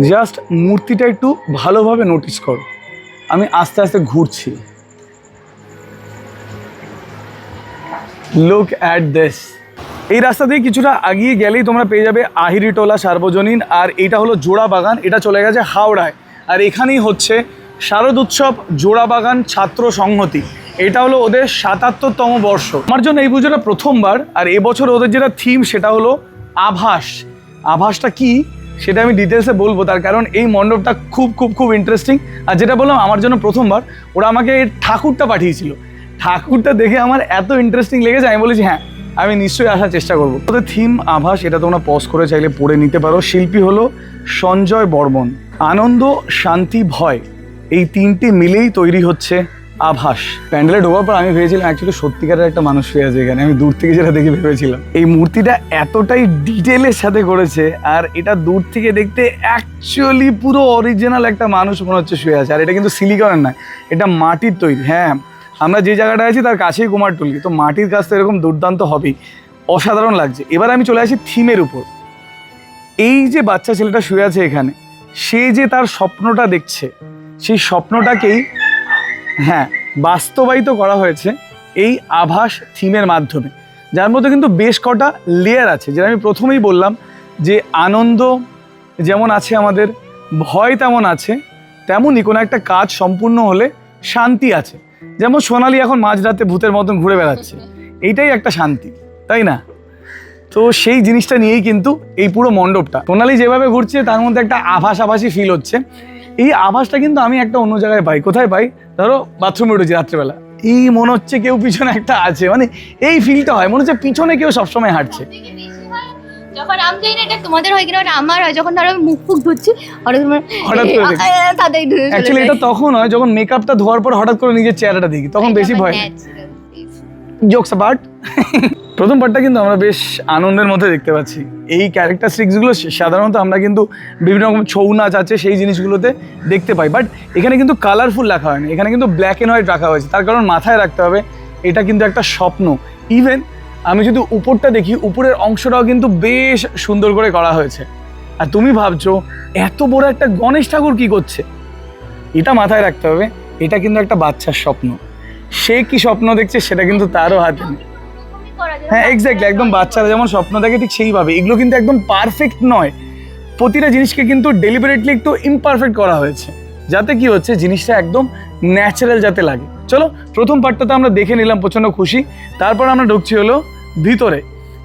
Just মূর্তিটা একটু ভালোভাবে নোটিস করো। আমি আস্তে আস্তে ঘুরছি। লুক অ্যাট দিস এই রাস্তা দিয়ে কিছুটা আগিয়ে গেলেই তোমরা পেয়ে যাবে আহিরিটোলা সার্বজনীন, আর এটা হলো জোড়া বাগান, এটা চলে গেছে হাওড়ায়। আর এখানেই হচ্ছে শারদ উৎসব জোড়া বাগান ছাত্র সংহতি। এটা হলো ওদের সাতাত্তরতম বর্ষ। আমার জন্য এই পুজোটা প্রথমবার, আর এবছর ওদের যেটা থিম সেটা হলো আভাস। আভাসটা কি? সেটা আমি ডিটেলসে বলব, তার কারণ এই মণ্ডপটা খুব খুব খুব ইন্টারেস্টিং আর যেটা বললাম, আমার জন্য প্রথমবার, ওরা আমাকে ঠাকুরটা পাঠিয়েছিল। ঠাকুরটা দেখে আমার এত ইন্টারেস্টিং লেগেছে, আমি বলেছি হ্যাঁ আমি নিশ্চয়ই আসার চেষ্টা করব। তোদের থিম আভাস, এটা তোমরা পজ করে চাইলে পড়ে নিতে পারো। শিল্পী হলো সঞ্জয় বর্মন। আনন্দ, শান্তি, ভয়, এই তিনটি মিলেই তৈরি হচ্ছে আভাস। প্যান্ডেলে ঢোকার পর আমি ভেবেছিলাম অ্যাকচুয়ালি সত্যিকারের একটা মানুষ শুয়ে আছে এখানে। আমি দূর থেকে যেটা দেখে ভেবেছিলাম। এই মূর্তিটা এতটাই ডিটেলের সাথে করেছে আর এটা দূর থেকে দেখতে অ্যাকচুয়ালি পুরো অরিজিনাল একটা মানুষ মনে হচ্ছে শুয়ে আছে। আর এটা কিন্তু সিলিকনের নয়, এটা মাটির তৈরি। হ্যাঁ আমরা যে জায়গাটা আছি তার কাছেই কুমার কুমারটুলি। তো মাটির কাজ তো এরকম দুর্দান্ত হবেই। অসাধারণ লাগছে। এবার আমি চলে আসি থিমের উপর। এই যে বাচ্চা ছেলেটা শুয়ে আছে এখানে, সে যে তার স্বপ্নটা দেখছে, সেই স্বপ্নটাকেই হ্যাঁ বাস্তবায়িত করা হয়েছে এই আভাস থিমের মাধ্যমে। যার মধ্যে কিন্তু বেশ কটা লেয়ার আছে। যেটা আমি প্রথমেই বললাম যে আনন্দ যেমন আছে আমাদের, ভয় তেমন আছে, তেমনই কোনো একটা কাজ সম্পূর্ণ হলে শান্তি আছে। যেমন সোনালি এখন মাঝরাতে ভূতের মতন ঘুরে বেড়াচ্ছে। এইটাই একটা শান্তি, তাই না? তো সেই জিনিসটা নিয়েই কিন্তু এই পুরো মণ্ডপটা। সোনালি যেভাবে ঘুরছে, তার মধ্যে একটা আভাস আভাসই ফিল হচ্ছে। এই আভাসটা কিন্তু আমি একটা অন্য জায়গায় পাই। কোথায় পাই? ধরো বাথরুমে উঠেছি রাত্রেবেলা। এই মনে হচ্ছে কেউ পিছনে একটা আছে। মানে এই ফিলটা হয়। মনে হচ্ছে পিছনে কেউ সবসময় হাঁটছে। সবথেকে বেশি হয় যখন আমি জানি না এটা তোমাদের হয় কিনা আমার হয়। যখন ধরো মুখ ফুক ধুচ্ছি হঠাৎ করে হঠাৎ করে দেখি। তাদের এটা তখন হয় যখন মেকআপটা ধোয়ার পর হঠাৎ করে নিজের চেহারাটা দেখি। তখন বেশি ভয়। জোকস অ্যাপার্ট প্রথম পার্টটা কিন্তু আমরা বেশ আনন্দের মধ্যে দেখতে পাচ্ছি। এই ক্যারেক্টারিস্টিক্সগুলো সাধারণত আমরা কিন্তু বিভিন্ন রকম ছৌ নাচ আছে, সেই জিনিসগুলোতে দেখতে পাই। বাট এখানে কিন্তু কালারফুল রাখা হয়নি। এখানে কিন্তু ব্ল্যাক অ্যান্ড হোয়াইট রাখা হয়েছে। তার কারণ মাথায় রাখতে হবে, এটা কিন্তু একটা স্বপ্ন। ইভেন আমি যদি উপরটা দেখি, উপরের অংশটাও কিন্তু বেশ সুন্দর করে করা হয়েছে। আর তুমি ভাবছ, এত বড় একটা গণেশ ঠাকুর কি করছে? এটা মাথায় রাখতে হবে। এটা কিন্তু একটা বাচ্চার স্বপ্ন। সে কি স্বপ্ন দেখছে সেটা কিন্তু তারও হাতে নেই। হ্যাঁ এক্স্যাক্টলি একদম বাচ্চারা যেমন স্বপ্ন দেখে ঠিক সেইভাবে এগুলো কিন্তু একদম পারফেক্ট নয়। প্রতিটা জিনিসকে কিন্তু ডেলিভারেটলি একটু ইমপারফেক্ট করা হয়েছে। যাতে কি হচ্ছে, জিনিসটা একদম ন্যাচারাল যাতে লাগে। চলো, প্রথম পার্টটাতে আমরা দেখে নিলাম, প্রচণ্ড খুশি। তারপর আমরা ঢুকছি হলো ভিতরে।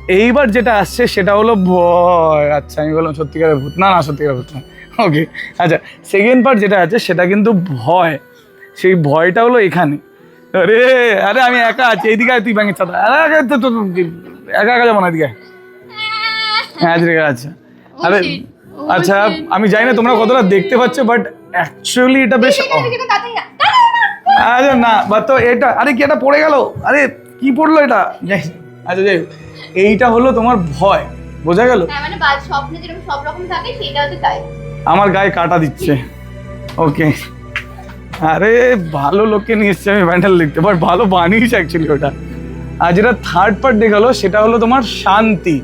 এইবার যেটা আসছে সেটা হলো ভয়। আচ্ছা আমি বললাম সত্যিকারের ভূত। না না, সত্যিকারের ভূত না। ওকে আচ্ছা সেকেন্ড পার্ট যেটা আছে সেটা কিন্তু ভয়। সেই ভয়টা হলো এখানে। আরে আরে আমি একা আছি এইদিকে তুই ব্যাঙের চাঁদা আরে একা একা যাব না এদিকে হ্যাঁ ঠিক আছে। আরে আচ্ছা আমি জানি না তোমরা কতটা দেখতে পাচ্ছ বাট অ্যাকচুয়ালি এটা বেশ আরে না বা তো এটা আরে কি এটা পড়ে গেল? আরে কি পড়ল এটা? আচ্ছা যাই এইটা হলো তোমার ভয় বোঝা গেল? হ্যাঁ মানে আমার গায়ে কাটা দিচ্ছে। ওকে আরে, ভালো লোককে নিয়ে এসছি আমি প্যান্ডেল দেখতে বাট ভালো বানিয়েছে অ্যাকচুয়ালি ওটা। আর যেটা থার্ড পার্ট দেখাল, সেটা হলো তোমার শান্তি।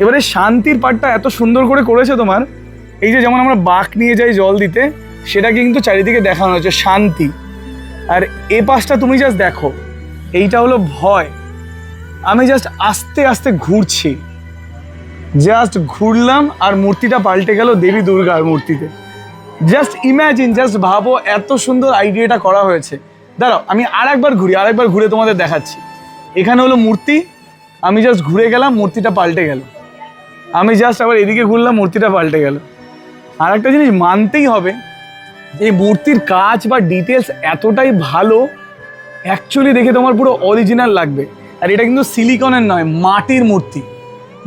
এবারে শান্তির পার্টটা এত সুন্দর করে করেছে তোমার, এই যে যেমন আমরা বাঁক নিয়ে যাই জল দিতে সেটা কিন্তু চারিদিকে দেখানো হয়েছে, শান্তি। আর এ পাশটা তুমি জাস্ট দেখো, এইটা হলো ভয়। আমি জাস্ট আস্তে আস্তে ঘুরছি। জাস্ট ঘুরলাম আর মূর্তিটা পাল্টে গেল দেবী দুর্গার মূর্তিতে। জাস্ট ইম্যাজিন জাস্ট ভাবো, এত সুন্দর আইডিয়াটা করা হয়েছে। দাঁড়াও, আমি আর একবার ঘুরি আর একবার ঘুরে তোমাদের দেখাচ্ছি। এখানে হলো মূর্তি, আমি জাস্ট ঘুরে গেলাম, মূর্তিটা পাল্টে গেল। আমি জাস্ট আবার এদিকে ঘুরলাম, মূর্তিটা পাল্টে গেল। আর একটা জিনিস মানতেই হবে এই মূর্তির কাজ বা ডিটেলস এতটাই ভালো অ্যাকচুয়ালি দেখে তোমার পুরো অরিজিনাল লাগবে। আর এটা কিন্তু সিলিকনের নয়, মাটির মূর্তি।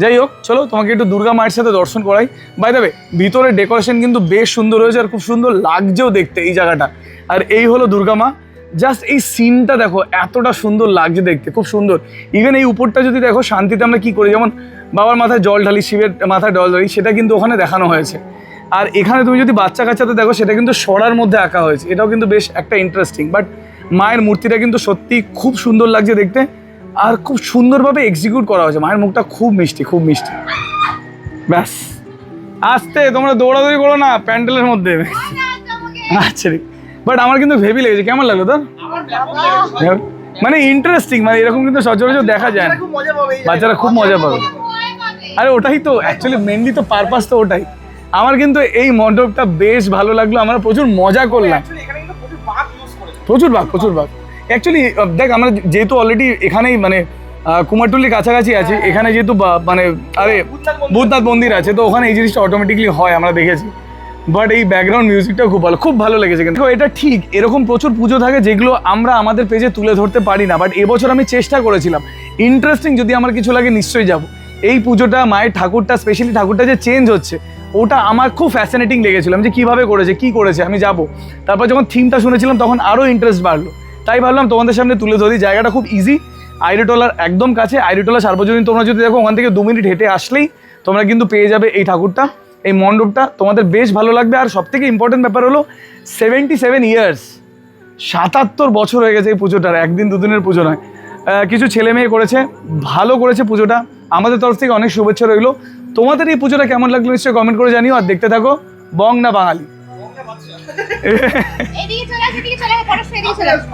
যাই হোক, চলো তোমাকে একটু দুর্গা মায়ের সাথে দর্শন করাই। বাই দেবে ভিতরে ডেকোরেশন কিন্তু বেশ সুন্দর হয়েছে আর খুব সুন্দর লাগছেও দেখতে এই জায়গাটা। আর এই হলো দুর্গা মা। জাস্ট এই সিনটা দেখো, এতটা সুন্দর লাগছে দেখতে, খুব সুন্দর। ইভেন এই উপরটা যদি দেখো, শান্তিতে আমরা কি করি? যেমন বাবার মাথায় জল ঢালি, শিবের মাথায় জল ঢালি, সেটা কিন্তু ওখানে দেখানো হয়েছে। আর এখানে তুমি যদি বাচ্চা কাচ্চাতে দেখো, সেটা কিন্তু সরার মধ্যে আঁকা হয়েছে। এটাও কিন্তু বেশ একটা ইন্টারেস্টিং বাট মায়ের মূর্তিটা কিন্তু সত্যি খুব সুন্দর লাগছে দেখতে। আর খুব সুন্দরভাবে এক্সিকিউট করা হয়েছে। মায়ের মুখটা খুব মিষ্টি খুব মিষ্টি। ব্যাস। আস্তে তোমরা দৌড়াদৌড়ি করো না প্যান্ডেলের মধ্যে। আচ্ছা বাট আমার কিন্তু হেভি লেগেছে। কেমন লাগল তোর? মানে ইন্টারেস্টিং মানে এরকম কিন্তু সচরাচর দেখা যায় না। বাচ্চারা খুব মজা পাবে। আরে ওটাই তো অ্যাকচুয়ালি মেনলি তো পারপাস তো ওটাই। আমার কিন্তু এই মণ্ডপটা বেশ ভালো লাগল। আমরা প্রচুর মজা করলাম। প্রচুর বাঘ প্রচুর বাঘ। অ্যাকচুয়ালি দেখ আমরা যেহেতু অলরেডি এখানেই মানে কুমারটুলির কাছাকাছি আছি এখানে যেহেতু বা- মানে আরে ভূতনাথ মন্দির। আছে। তো ওখানে এই জিনিসটা অটোমেটিকলি হয় আমরা দেখেছি। বাট এই ব্যাকগ্রাউন্ড মিউজিকটা খুব ভালো খুব ভালো লেগেছে কিন্তু। এটা ঠিক এরকম প্রচুর পুজো থাকে যেগুলো আমরা আমাদের পেজে তুলে ধরতে পারি না বাট এবছর আমি চেষ্টা করেছিলাম। ইন্টারেস্টিং যদি আমার কিছু লাগে নিশ্চয়ই যাব। এই পুজোটা মায়ের ঠাকুরটা স্পেশালি ঠাকুরটা যে চেঞ্জ হচ্ছে ওটা আমার খুব ফ্যাসিনেটিং লেগেছিলাম যে কীভাবে করেছে কি করেছে আমি যাব। তারপর যখন থিমটা শুনেছিলাম তখন আরও ইন্টারেস্ট বাড়লো। তাই ভাবলাম তোমাদের সামনে তুলে ধরি। জায়গাটা খুব ইজি আইরিটোলার একদম কাছে। আইরিটোলা সার্বজনীন তোমরা যদি দেখো, ওখান থেকে দু মিনিট হেঁটে আসলেই তোমরা কিন্তু পেয়ে যাবে এই ঠাকুরটা, এই মণ্ডপটা। তোমাদের বেশ ভালো লাগবে। আর সব থেকে ইম্পর্টেন্ট ব্যাপার হলো সেভেন্টি সেভেন ইয়ার্স সাতাত্তর বছর হয়ে গেছে এই পুজোটার একদিন দুদিনের পুজো নয়। কিছু ছেলে মেয়ে করেছে, ভালো করেছে পুজোটা। আমাদের তরফ থেকে অনেক শুভেচ্ছা রইল। তোমাদের এই পুজোটা কেমন লাগল নিশ্চয়ই কমেন্ট করে জানিও, আর দেখতে থাকো, বং না বাঙালি। এদিকে চলে আসে এদিকে চলে আসে পরশ এদিকে চলে আসে।